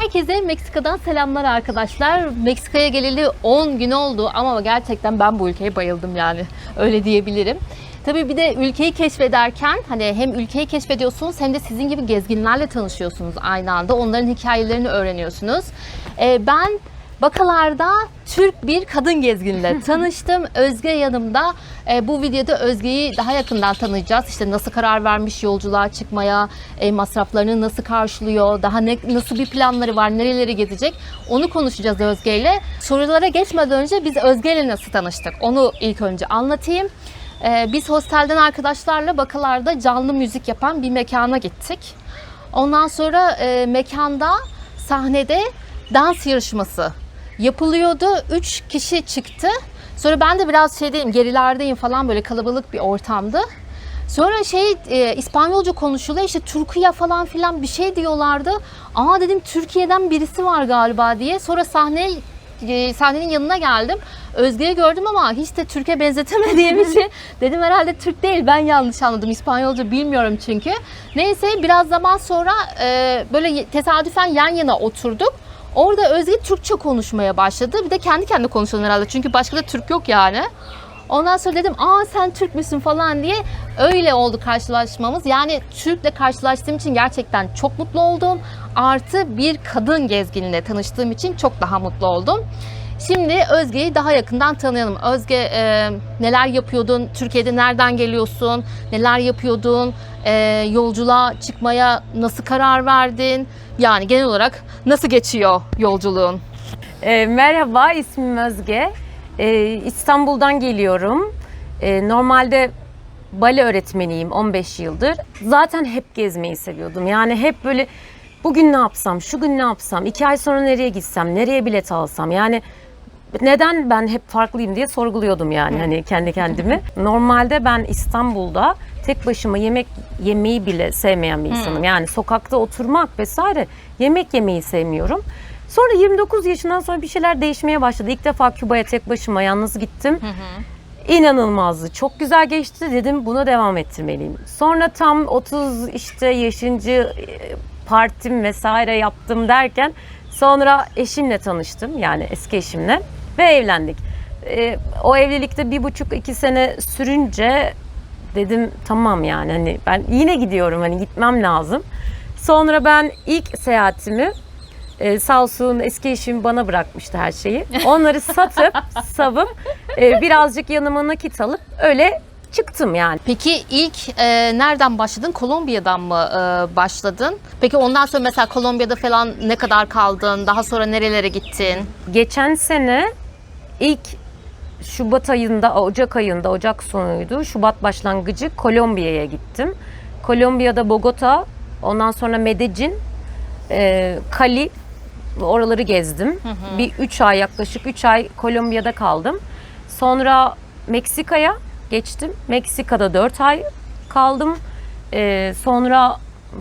Herkese Meksika'dan selamlar arkadaşlar. Meksika'ya geleli 10 gün oldu ama gerçekten ben bu ülkeye bayıldım yani. Öyle diyebilirim. Tabii bir de ülkeyi keşfederken hani hem ülkeyi keşfediyorsunuz hem de sizin gibi gezginlerle tanışıyorsunuz aynı anda. Onların hikayelerini öğreniyorsunuz. Ee, ben Bakalar'da Türk bir kadın gezginle tanıştım. Özge yanımda. E, bu videoda Özge'yi daha yakından tanıyacağız. İşte nasıl karar vermiş yolculuğa çıkmaya, e, masraflarını nasıl karşılıyor, daha ne, nasıl bir planları var, nereleri gezecek onu konuşacağız Özge ile. Sorulara geçmeden önce biz Özge ile nasıl tanıştık onu ilk önce anlatayım. E, biz hostelden arkadaşlarla Bakalar'da canlı müzik yapan bir mekana gittik. Ondan sonra e, mekanda sahnede dans yarışması yapılıyordu. Üç kişi çıktı. Sonra ben de biraz şeydeyim, gerilerdeyim falan böyle kalabalık bir ortamdı. Sonra şey e, İspanyolca konuşuluyor işte Türkiye falan filan bir şey diyorlardı. Aa dedim Türkiye'den birisi var galiba diye. Sonra sahne e, sahnenin yanına geldim. Özge'yi gördüm ama hiç de Türkiye benzetemediğim için dedim herhalde Türk değil ben yanlış anladım. İspanyolca bilmiyorum çünkü. Neyse biraz zaman sonra e, böyle tesadüfen yan yana oturduk. Orada Özge Türkçe konuşmaya başladı. Bir de kendi kendine konuşuyor herhalde. Çünkü başka da Türk yok yani. Ondan sonra dedim aa sen Türk müsün falan diye öyle oldu karşılaşmamız. Yani Türk'le karşılaştığım için gerçekten çok mutlu oldum. Artı bir kadın gezginle tanıştığım için çok daha mutlu oldum. Şimdi Özge'yi daha yakından tanıyalım. Özge e, neler yapıyordun? Türkiye'de nereden geliyorsun? Neler yapıyordun? E, yolculuğa çıkmaya nasıl karar verdin? Yani genel olarak nasıl geçiyor yolculuğun? E, merhaba, ismim Özge. E, İstanbul'dan geliyorum. E, normalde bale öğretmeniyim 15 yıldır. Zaten hep gezmeyi seviyordum. Yani hep böyle bugün ne yapsam, şu gün ne yapsam, iki ay sonra nereye gitsem, nereye bilet alsam. Yani neden ben hep farklıyım diye sorguluyordum yani hani kendi kendimi. Normalde ben İstanbul'da tek başıma yemek yemeyi bile sevmeyen bir insanım. Yani sokakta oturmak vesaire yemek yemeyi sevmiyorum. Sonra 29 yaşından sonra bir şeyler değişmeye başladı. İlk defa Küba'ya tek başıma yalnız gittim. İnanılmazdı. Çok güzel geçti dedim buna devam ettirmeliyim. Sonra tam 30 işte yaşıncı e, partim vesaire yaptım derken sonra eşimle tanıştım yani eski eşimle ve evlendik. E, o evlilikte bir buçuk iki sene sürünce dedim tamam yani hani ben yine gidiyorum hani gitmem lazım. Sonra ben ilk seyahatimi ee, sağ olsun eski eşim bana bırakmıştı her şeyi. Onları satıp, savup e, birazcık yanıma nakit alıp öyle çıktım yani. Peki ilk e, nereden başladın? Kolombiya'dan mı e, başladın? Peki ondan sonra mesela Kolombiya'da falan ne kadar kaldın? Daha sonra nerelere gittin? Geçen sene ilk Şubat ayında, Ocak ayında, Ocak sonuydu. Şubat başlangıcı Kolombiya'ya gittim. Kolombiya'da Bogota, ondan sonra Medellin, e, Cali oraları gezdim. Bir 3 ay yaklaşık 3 ay Kolombiya'da kaldım. Sonra Meksika'ya geçtim. Meksika'da 4 ay kaldım. E, sonra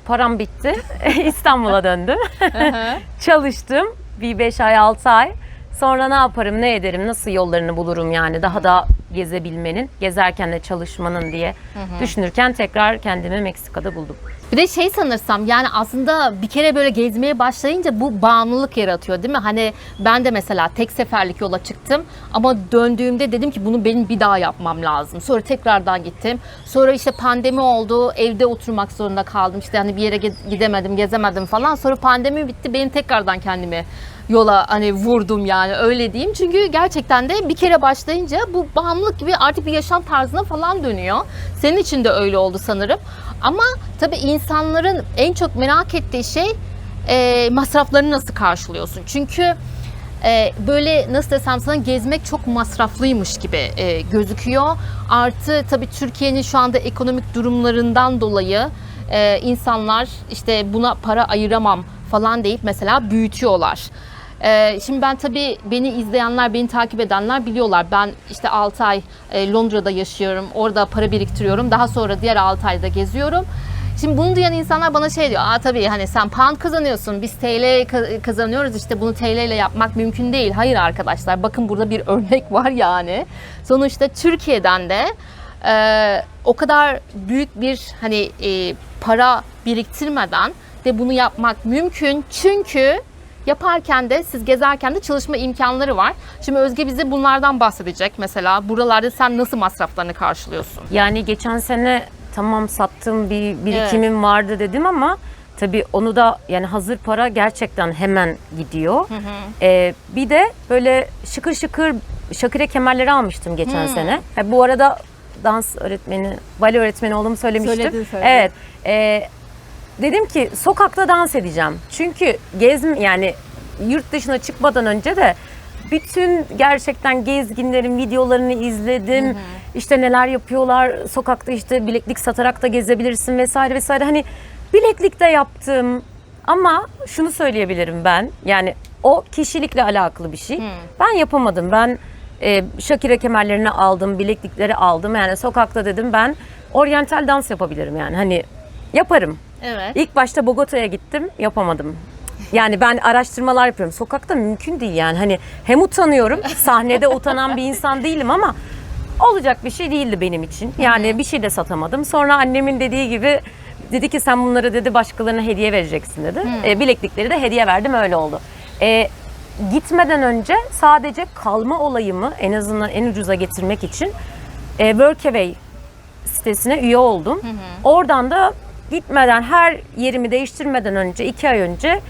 param bitti. İstanbul'a döndüm. Çalıştım bir 5 ay 6 ay. Sonra ne yaparım, ne ederim, nasıl yollarını bulurum yani daha da gezebilmenin, gezerken de çalışmanın diye düşünürken tekrar kendimi Meksika'da buldum. Bir de şey sanırsam yani aslında bir kere böyle gezmeye başlayınca bu bağımlılık yaratıyor değil mi? Hani ben de mesela tek seferlik yola çıktım ama döndüğümde dedim ki bunu benim bir daha yapmam lazım. Sonra tekrardan gittim. Sonra işte pandemi oldu. Evde oturmak zorunda kaldım. İşte hani bir yere gidemedim, gezemedim falan. Sonra pandemi bitti. Benim tekrardan kendimi yola hani vurdum yani öyle diyeyim. Çünkü gerçekten de bir kere başlayınca bu bağımlılık gibi artık bir yaşam tarzına falan dönüyor. Senin için de öyle oldu sanırım. Ama tabii insanların en çok merak ettiği şey e, masraflarını nasıl karşılıyorsun? Çünkü e, böyle nasıl desem sana gezmek çok masraflıymış gibi e, gözüküyor. Artı tabii Türkiye'nin şu anda ekonomik durumlarından dolayı e, insanlar işte buna para ayıramam falan deyip mesela büyütüyorlar. Ee, şimdi ben tabii beni izleyenler, beni takip edenler biliyorlar. Ben işte 6 ay e, Londra'da yaşıyorum. Orada para biriktiriyorum. Daha sonra diğer 6 ayda geziyorum. Şimdi bunu duyan insanlar bana şey diyor. Aa tabii hani sen pound kazanıyorsun. Biz TL ka- kazanıyoruz. işte bunu TL ile yapmak mümkün değil. Hayır arkadaşlar bakın burada bir örnek var yani. Sonuçta Türkiye'den de e, o kadar büyük bir hani e, para biriktirmeden de bunu yapmak mümkün. Çünkü Yaparken de siz gezerken de çalışma imkanları var. Şimdi Özge bize bunlardan bahsedecek. Mesela buralarda sen nasıl masraflarını karşılıyorsun? Yani geçen sene tamam sattığım bir birikimim vardı dedim ama tabii onu da yani hazır para gerçekten hemen gidiyor. Ee, bir de böyle şıkır şıkır şakire kemerleri almıştım geçen sene. Ha, bu arada dans öğretmeni, bale öğretmeni olduğumu söylemiştim. Söyledin, söyledin. Evet. Ee, dedim ki sokakta dans edeceğim. Çünkü gezm yani yurt dışına çıkmadan önce de bütün gerçekten gezginlerin videolarını izledim. İşte neler yapıyorlar. Sokakta işte bileklik satarak da gezebilirsin vesaire vesaire. Hani bileklik de yaptım. Ama şunu söyleyebilirim ben. Yani o kişilikle alakalı bir şey. Ben yapamadım. Ben e, Shakira kemerlerini aldım, bileklikleri aldım. Yani sokakta dedim ben oryantal dans yapabilirim yani. Hani yaparım. Evet. İlk başta Bogota'ya gittim, yapamadım. Yani ben araştırmalar yapıyorum. Sokakta mümkün değil yani. Hani hem utanıyorum, sahnede utanan bir insan değilim ama olacak bir şey değildi benim için. Yani bir şey de satamadım. Sonra annemin dediği gibi dedi ki sen bunları dedi başkalarına hediye vereceksin dedi. E, bileklikleri de hediye verdim öyle oldu. E, gitmeden önce sadece kalma olayımı en azından en ucuza getirmek için e, Workaway sitesine üye oldum. Oradan da gitmeden her yerimi değiştirmeden önce iki ay önce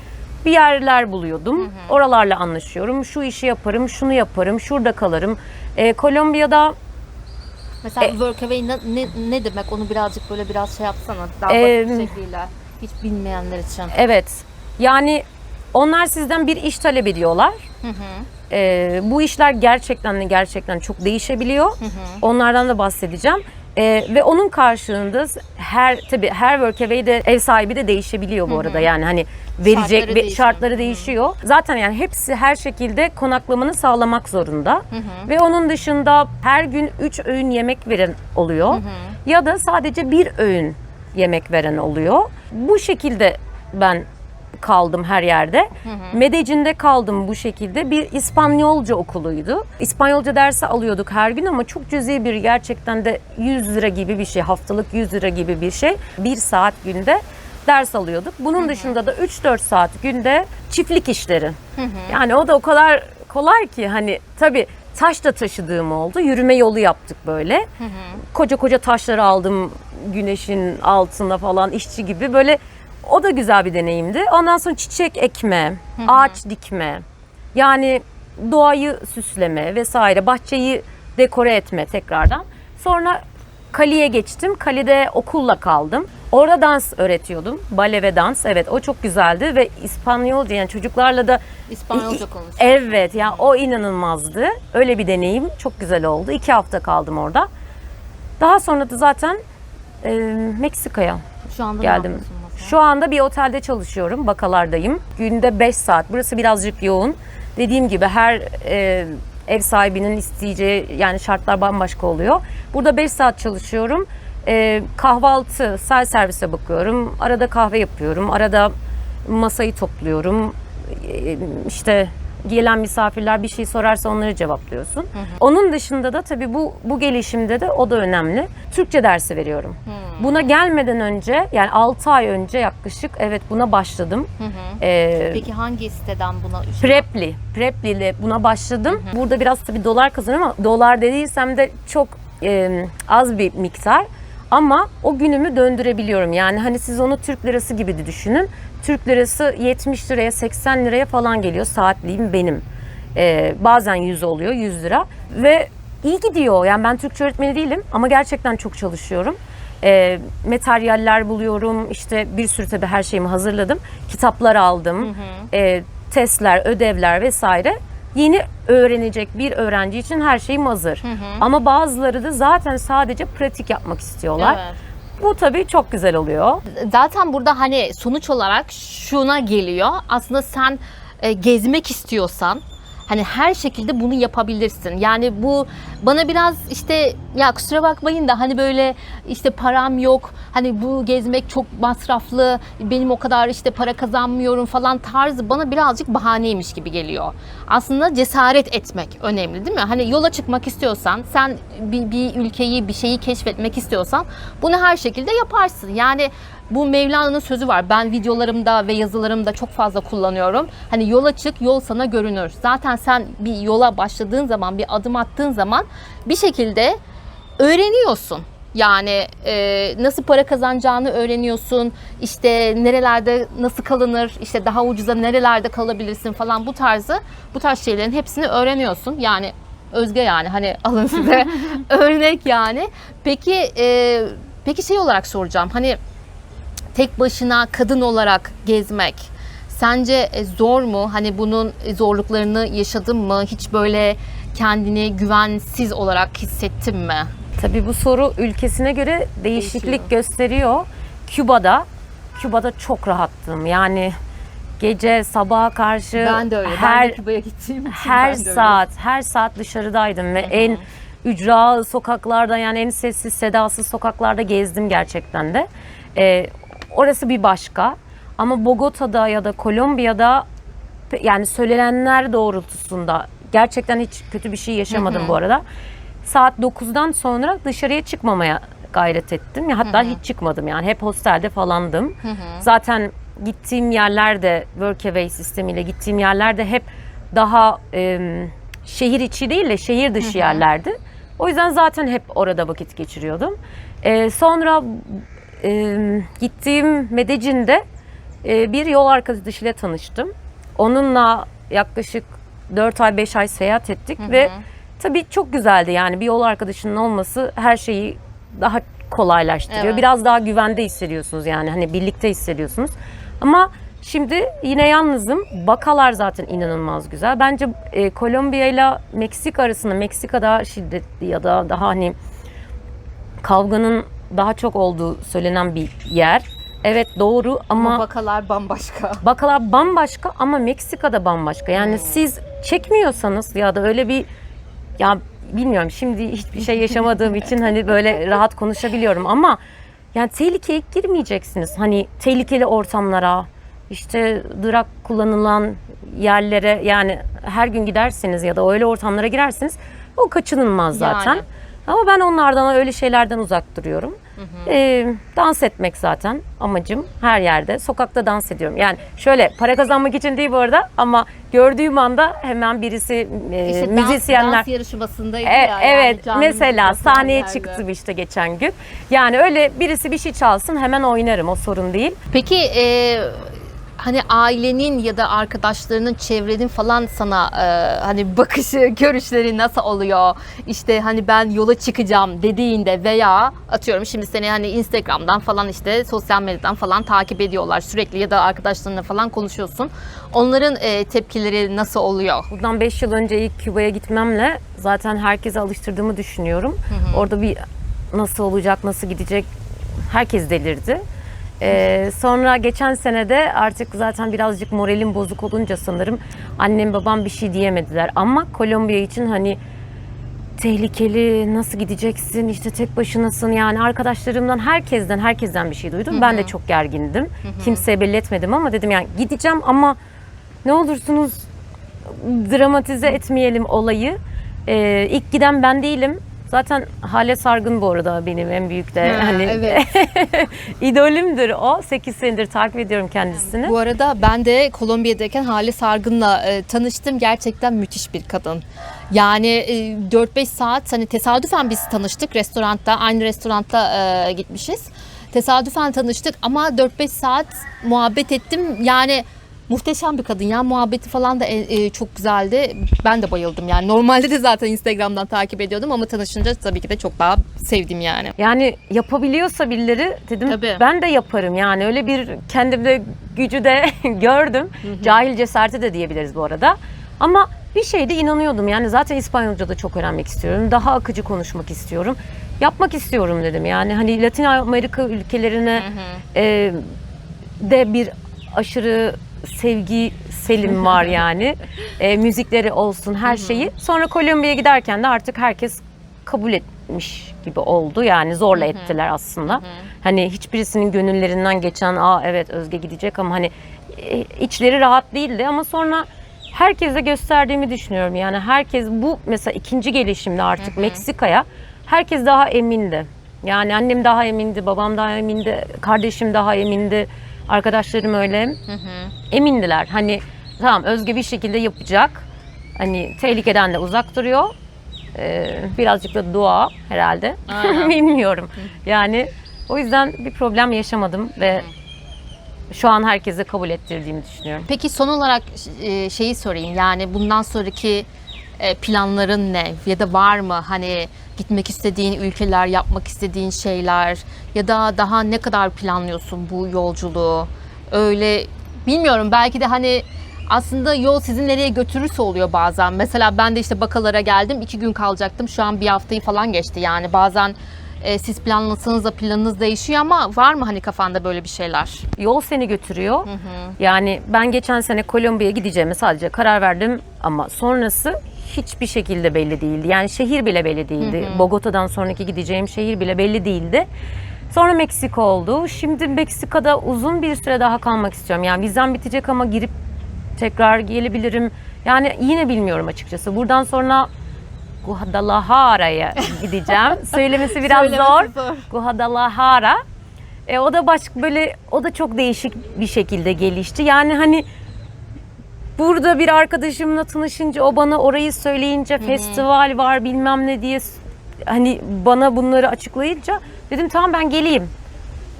bir yerler buluyordum. Oralarla anlaşıyorum. Şu işi yaparım, şunu yaparım, şurada kalırım. Ee, Kolombiya'da Mesela E- workaway ne, ne, ne demek? Onu birazcık böyle biraz şey yapsana. Daha Ee, basit bir şekliyle. Hiç bilmeyenler için. evet yani onlar sizden bir iş talep ediyorlar. Ee, bu işler gerçekten gerçekten çok değişebiliyor. Onlardan da bahsedeceğim. Ee, ve onun karşılığında her tabii her workaway'de ev sahibi de değişebiliyor bu arada. Yani hani verecek Şartları ve değişiyor. şartları değişiyor. Zaten yani hepsi her şekilde konaklamanı sağlamak zorunda. Ve onun dışında her gün 3 öğün yemek veren oluyor. Ya da sadece bir öğün yemek veren oluyor. Bu şekilde ben kaldım her yerde. Medecin'de kaldım bu şekilde. Bir İspanyolca okuluydu. İspanyolca dersi alıyorduk her gün ama çok cüzi bir gerçekten de 100 lira gibi bir şey. Haftalık 100 lira gibi bir şey. Bir saat günde ders alıyorduk. Bunun dışında da 3-4 saat günde çiftlik işleri. Yani o da o kadar kolay ki hani tabii taş da taşıdığım oldu. Yürüme yolu yaptık böyle. Koca koca taşları aldım güneşin altında falan işçi gibi böyle o da güzel bir deneyimdi. Ondan sonra çiçek ekme, ağaç dikme. Yani doğayı süsleme vesaire, bahçeyi dekore etme tekrardan. Sonra Kali'ye geçtim. Kali'de okulla kaldım. Orada dans öğretiyordum. Bale ve dans. Evet o çok güzeldi ve İspanyolca yani çocuklarla da İspanyolca konuş. Evet ya o inanılmazdı. Öyle bir deneyim çok güzel oldu. İki hafta kaldım orada. Daha sonra da zaten e, Meksika'ya Şu anda ne geldim. mesela? Şu anda bir otelde çalışıyorum. Bakalardayım. Günde 5 saat. Burası birazcık yoğun. Dediğim gibi her e, ev sahibinin isteyeceği yani şartlar bambaşka oluyor. Burada 5 saat çalışıyorum. E, kahvaltı, self servise bakıyorum. Arada kahve yapıyorum. Arada masayı topluyorum. E, işte gelen misafirler bir şey sorarsa onları cevaplıyorsun. Onun dışında da tabii bu bu gelişimde de o da önemli. Türkçe dersi veriyorum. Buna gelmeden önce yani 6 ay önce yaklaşık evet buna başladım. Ee, Peki hangi siteden buna Preply. Preply ile buna başladım. Burada biraz tabii dolar kazanıyorum ama dolar dediysem de çok e, az bir miktar. Ama o günümü döndürebiliyorum. Yani hani siz onu Türk lirası gibi de düşünün. Türk lirası 70 liraya 80 liraya falan geliyor saatliğim benim. Ee, bazen 100 oluyor 100 lira. Ve iyi gidiyor. Yani ben Türkçe öğretmeni değilim ama gerçekten çok çalışıyorum. Ee, materyaller buluyorum. İşte bir sürü tabii her şeyimi hazırladım. Kitaplar aldım. Ee, testler, ödevler vesaire. Yeni öğrenecek bir öğrenci için her şeyim hazır. Ama bazıları da zaten sadece pratik yapmak istiyorlar. Evet. Bu tabii çok güzel oluyor. Zaten burada hani sonuç olarak şuna geliyor. Aslında sen e, gezmek istiyorsan hani her şekilde bunu yapabilirsin. Yani bu bana biraz işte ya kusura bakmayın da hani böyle işte param yok. Hani bu gezmek çok masraflı. Benim o kadar işte para kazanmıyorum falan tarzı bana birazcık bahaneymiş gibi geliyor. Aslında cesaret etmek önemli değil mi? Hani yola çıkmak istiyorsan, sen bir, bir ülkeyi, bir şeyi keşfetmek istiyorsan bunu her şekilde yaparsın. Yani bu Mevlana'nın sözü var. Ben videolarımda ve yazılarımda çok fazla kullanıyorum. Hani yola çık, yol sana görünür. Zaten sen bir yola başladığın zaman, bir adım attığın zaman bir şekilde öğreniyorsun. Yani e, nasıl para kazanacağını öğreniyorsun. İşte nerelerde nasıl kalınır, işte daha ucuza nerelerde kalabilirsin falan bu tarzı, bu tarz şeylerin hepsini öğreniyorsun. Yani Özge yani hani alın size örnek yani. Peki e, peki şey olarak soracağım. Hani tek başına kadın olarak gezmek sence e, zor mu? Hani bunun zorluklarını yaşadın mı? Hiç böyle kendini güvensiz olarak hissettin mi? Tabii bu soru ülkesine göre değişiklik Değişiyor. gösteriyor. Küba'da, Küba'da çok rahattım. Yani gece sabaha karşı Ben de öyle. her Küba'ya gittiğim için her saat, her saat dışarıdaydım ve en ücra sokaklarda yani en sessiz sedasız sokaklarda gezdim gerçekten de. Ee, orası bir başka. Ama Bogota'da ya da Kolombiya'da yani söylenenler doğrultusunda gerçekten hiç kötü bir şey yaşamadım bu arada. Saat 9'dan sonra dışarıya çıkmamaya gayret ettim. Ya hatta hiç çıkmadım yani hep hostelde falandım. Zaten gittiğim yerlerde workaway sistemiyle gittiğim yerlerde hep daha e, şehir içi değil de şehir dışı yerlerdi. O yüzden zaten hep orada vakit geçiriyordum. E, sonra e, gittiğim Medellin'de e, bir yol arkadaşıyla tanıştım. Onunla yaklaşık 4 ay 5 ay seyahat ettik ve tabii çok güzeldi yani bir yol arkadaşının olması her şeyi daha kolaylaştırıyor. Evet. Biraz daha güvende hissediyorsunuz yani hani birlikte hissediyorsunuz. Ama şimdi yine yalnızım. Bakalar zaten inanılmaz güzel. Bence e, Kolombiya ile Meksika arasında Meksika daha şiddetli ya da daha hani kavganın daha çok olduğu söylenen bir yer. Evet doğru ama, Ama bakalar bambaşka. Bakalar bambaşka ama Meksika'da bambaşka. Yani siz çekmiyorsanız ya da öyle bir ya bilmiyorum şimdi hiçbir şey yaşamadığım için hani böyle rahat konuşabiliyorum ama yani tehlikeye girmeyeceksiniz. Hani tehlikeli ortamlara, işte drag kullanılan yerlere yani her gün giderseniz ya da öyle ortamlara girersiniz o kaçınılmaz zaten. Yani. Ama ben onlardan öyle şeylerden uzak duruyorum. Ee, dans etmek zaten amacım her yerde. Sokakta dans ediyorum. Yani şöyle para kazanmak için değil bu arada ama gördüğüm anda hemen birisi e, İşte dans, dans, dans yarışmasındaydı e, ya. yani evet canlı mesela sahneye yapan çıktım işte geçen gün. Yani öyle birisi bir şey çalsın hemen oynarım o sorun değil. Peki e, hani ailenin ya da arkadaşlarının, çevrenin falan sana e, hani bakışı, görüşleri nasıl oluyor? İşte hani ben yola çıkacağım dediğinde veya atıyorum şimdi seni hani Instagram'dan falan işte sosyal medyadan falan takip ediyorlar sürekli ya da arkadaşlarınla falan konuşuyorsun. Onların e, tepkileri nasıl oluyor? Bundan 5 yıl önce ilk Küba'ya gitmemle zaten herkese alıştırdığımı düşünüyorum. Orada bir nasıl olacak, nasıl gidecek herkes delirdi. Ee, sonra geçen senede artık zaten birazcık moralim bozuk olunca sanırım annem babam bir şey diyemediler. Ama Kolombiya için hani tehlikeli, nasıl gideceksin, işte tek başınasın yani arkadaşlarımdan herkesten herkesten bir şey duydum. Ben de çok gergindim. Kimseye belli etmedim ama dedim yani gideceğim ama ne olursunuz dramatize etmeyelim olayı. Ee, ilk giden ben değilim. Zaten Hale Sargın bu arada benim en büyük de Ha, hani evet. idolümdür o. 8 senedir takip ediyorum kendisini. Bu arada ben de Kolombiya'dayken Hale Sargın'la e, tanıştım. Gerçekten müthiş bir kadın. Yani e, 4-5 saat hani tesadüfen biz tanıştık restoranda. Aynı restoranda e, gitmişiz. Tesadüfen tanıştık ama 4-5 saat muhabbet ettim. Yani muhteşem bir kadın ya. Muhabbeti falan da e, e, çok güzeldi. Ben de bayıldım yani. Normalde de zaten Instagram'dan takip ediyordum ama tanışınca tabii ki de çok daha sevdim yani. Yani yapabiliyorsa birileri dedim Tabii. ben de yaparım yani öyle bir kendimde gücü de gördüm. Cahil cesareti de diyebiliriz bu arada. Ama bir şeyde inanıyordum yani zaten İspanyolca da çok öğrenmek istiyorum. Daha akıcı konuşmak istiyorum. Yapmak istiyorum dedim yani hani Latin Amerika ülkelerine e, de bir aşırı sevgi selim var yani. E, müzikleri olsun her şeyi. Sonra Kolombiya'ya giderken de artık herkes kabul etmiş gibi oldu. Yani zorla ettiler aslında. Hani hiçbirisinin gönüllerinden geçen aa evet Özge gidecek ama hani e, içleri rahat değildi ama sonra herkese gösterdiğimi düşünüyorum. Yani herkes bu mesela ikinci gelişimde artık Meksika'ya herkes daha emindi. Yani annem daha emindi, babam daha emindi, kardeşim daha emindi, arkadaşlarım öyle. Emindiler. Hani tamam Özge bir şekilde yapacak. Hani tehlikeden de uzak duruyor. Ee, birazcık da dua herhalde. Bilmiyorum. Yani o yüzden bir problem yaşamadım ve şu an herkese kabul ettirdiğimi düşünüyorum. Peki son olarak e, şeyi sorayım. Yani bundan sonraki e, planların ne? Ya da var mı hani gitmek istediğin ülkeler, yapmak istediğin şeyler ya da daha ne kadar planlıyorsun bu yolculuğu? Öyle bilmiyorum belki de hani aslında yol sizi nereye götürürse oluyor bazen. Mesela ben de işte bakalara geldim. iki gün kalacaktım. Şu an bir haftayı falan geçti. Yani bazen e, siz planlasanız da planınız değişiyor ama var mı hani kafanda böyle bir şeyler? Yol seni götürüyor. Yani ben geçen sene Kolombiya'ya gideceğime sadece karar verdim ama sonrası hiçbir şekilde belli değildi. Yani şehir bile belli değildi. Bogota'dan sonraki gideceğim şehir bile belli değildi. Sonra Meksika oldu. Şimdi Meksika'da uzun bir süre daha kalmak istiyorum. Yani vizem bitecek ama girip tekrar gelebilirim. Yani yine bilmiyorum açıkçası. Buradan sonra Guadalajara'ya gideceğim. Söylemesi biraz Söylemesi zor. zor. Guadalajara. E, o da başka böyle o da çok değişik bir şekilde gelişti. Yani hani burada bir arkadaşımla tanışınca o bana orayı söyleyince festival var bilmem ne diye hani bana bunları açıklayınca dedim tamam ben geleyim.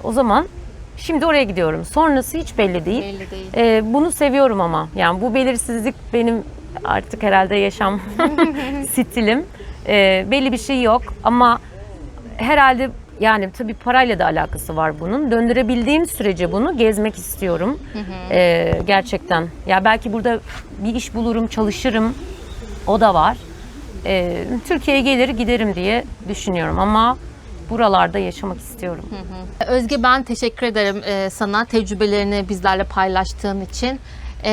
O zaman şimdi oraya gidiyorum. Sonrası hiç belli değil. Belli değil. E, bunu seviyorum ama yani bu belirsizlik benim artık herhalde yaşam stilim. E, belli bir şey yok ama herhalde yani tabii parayla da alakası var bunun. Döndürebildiğim sürece bunu gezmek istiyorum. Ee, gerçekten. Ya belki burada bir iş bulurum, çalışırım. O da var. Ee, Türkiye'ye gelir giderim diye düşünüyorum ama buralarda yaşamak istiyorum. Özge ben teşekkür ederim e, sana tecrübelerini bizlerle paylaştığın için. E,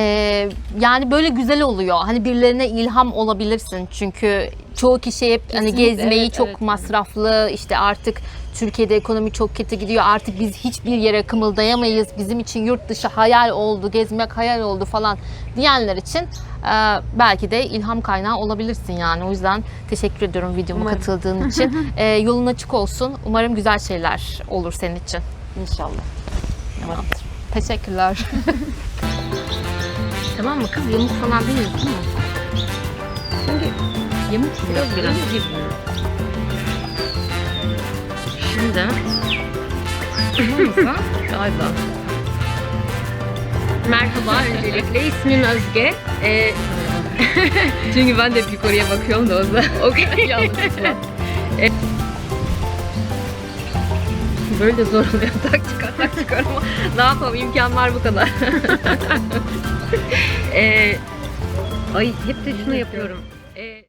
yani böyle güzel oluyor. Hani birilerine ilham olabilirsin. Çünkü çoğu kişi hep hani Kesinlikle, gezmeyi evet, çok evet. masraflı işte artık Türkiye'de ekonomi çok kötü gidiyor. Artık biz hiçbir yere kımıldayamayız. Bizim için yurt dışı hayal oldu, gezmek hayal oldu falan diyenler için e, belki de ilham kaynağı olabilirsin yani. O yüzden teşekkür ediyorum videoma Umarım. katıldığın için. E, yolun açık olsun. Umarım güzel şeyler olur senin için. İnşallah. Tamamdır. Teşekkürler. tamam mı kız? Yamuk falan değil değil mi? Şimdi Yamuk biraz biraz. Şimdi tamam mısın? Galiba. Merhaba öncelikle ismim Özge. Ee, çünkü ben de hep yukarıya bakıyorum da o yüzden. Okey. Ee, Böyle zor oluyor. Tak çıkar tak çıkar ama ne yapalım imkan var bu kadar. ee, ay hep de şunu yapıyorum.